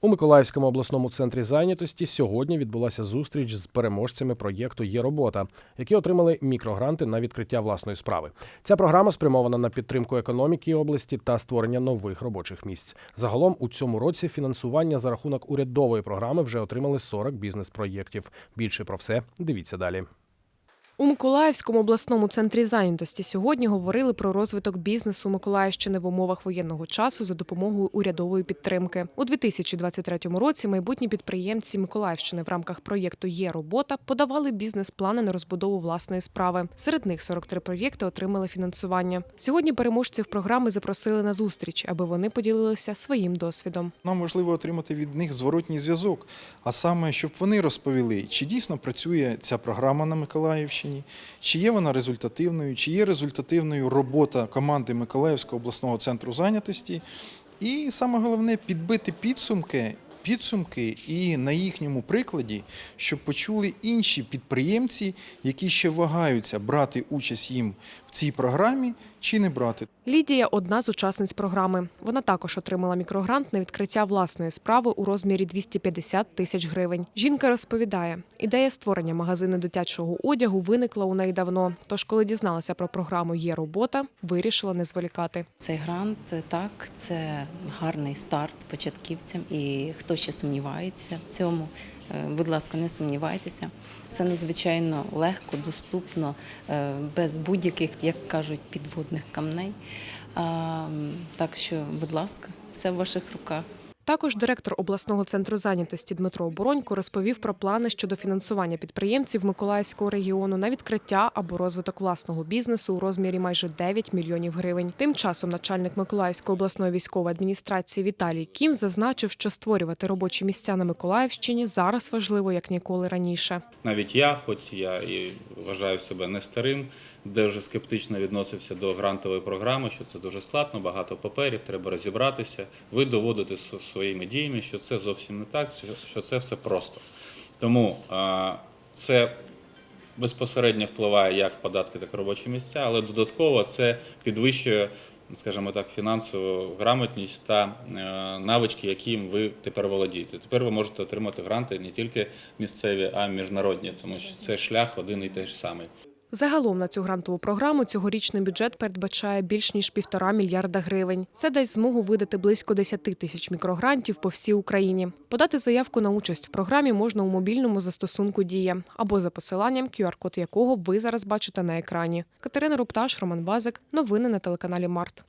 У Миколаївському обласному центрі зайнятості сьогодні відбулася зустріч з переможцями проєкту Є робота, які отримали мікрогранти на відкриття власної справи. Ця програма спрямована на підтримку економіки області та створення нових робочих місць. Загалом у цьому році фінансування за рахунок урядової програми вже отримали 40 бізнес-проєктів. Більше про все дивіться далі. У Миколаївському обласному центрі зайнятості сьогодні говорили про розвиток бізнесу Миколаївщини в умовах воєнного часу за допомогою урядової підтримки. У 2023 році майбутні підприємці Миколаївщини в рамках проєкту Є робота подавали бізнес-плани на розбудову власної справи. Серед них 43 проєкти отримали фінансування. Сьогодні переможців програми запросили на зустріч, аби вони поділилися своїм досвідом. Нам важливо отримати від них зворотній зв'язок, а саме, щоб вони розповіли, чи дійсно працює ця програма на Миколаївщині, чи є вона результативною, чи є результативною робота команди Миколаївського обласного центру зайнятості. І саме головне підбити підсумки. Підсумки і на їхньому прикладі, щоб почули інші підприємці, які ще вагаються брати участь їм в цій програмі чи не брати. Лідія одна з учасниць програми. Вона також отримала мікрогрант на відкриття власної справи у розмірі 250 тисяч гривень. Жінка розповідає, ідея створення магазину дитячого одягу виникла у неї давно. Тож, коли дізналася про програму Є робота, вирішила не зволікати. Цей грант так, це гарний старт початківцям, і хто ще сумнівається в цьому. Е, Будь ласка, не сумнівайтеся. Все надзвичайно легко, доступно, е, без будь-яких, як кажуть, підводних камней. Так що, будь ласка, все в ваших руках. Також директор обласного центру зайнятості Дмитро Боронько розповів про плани щодо фінансування підприємців Миколаївського регіону на відкриття або розвиток власного бізнесу у розмірі майже 9 мільйонів гривень. Тим часом начальник Миколаївської обласної військової адміністрації Віталій Кім зазначив, що створювати робочі місця на Миколаївщині зараз важливо як ніколи раніше. Навіть я, хоч я і вважаю себе не старим, де вже скептично відносився до грантової програми, що це дуже складно, багато паперів, треба розібратися. Ви доводите своїми діями, що це зовсім не так, що- це все просто. Тому це безпосередньо впливає як податки, так і робочі місця, але додатково це підвищує, скажімо так, фінансову грамотність та е, навички, яким ви тепер володієте. Тепер ви можете отримати гранти не тільки місцеві, а й міжнародні, тому що це шлях один і той ж самий. Загалом на цю грантову програму цьогорічний бюджет передбачає більш ніж півтора мільярда гривень. Це дасть змогу видати близько 10 тисяч мікрогрантів по всій Україні. Подати заявку на участь в програмі можна у мобільному застосунку Дія або за посиланням, QR-код якого ви зараз бачите на екрані. Катерина Рупташ, Роман Базик. Новини на телеканалі Март.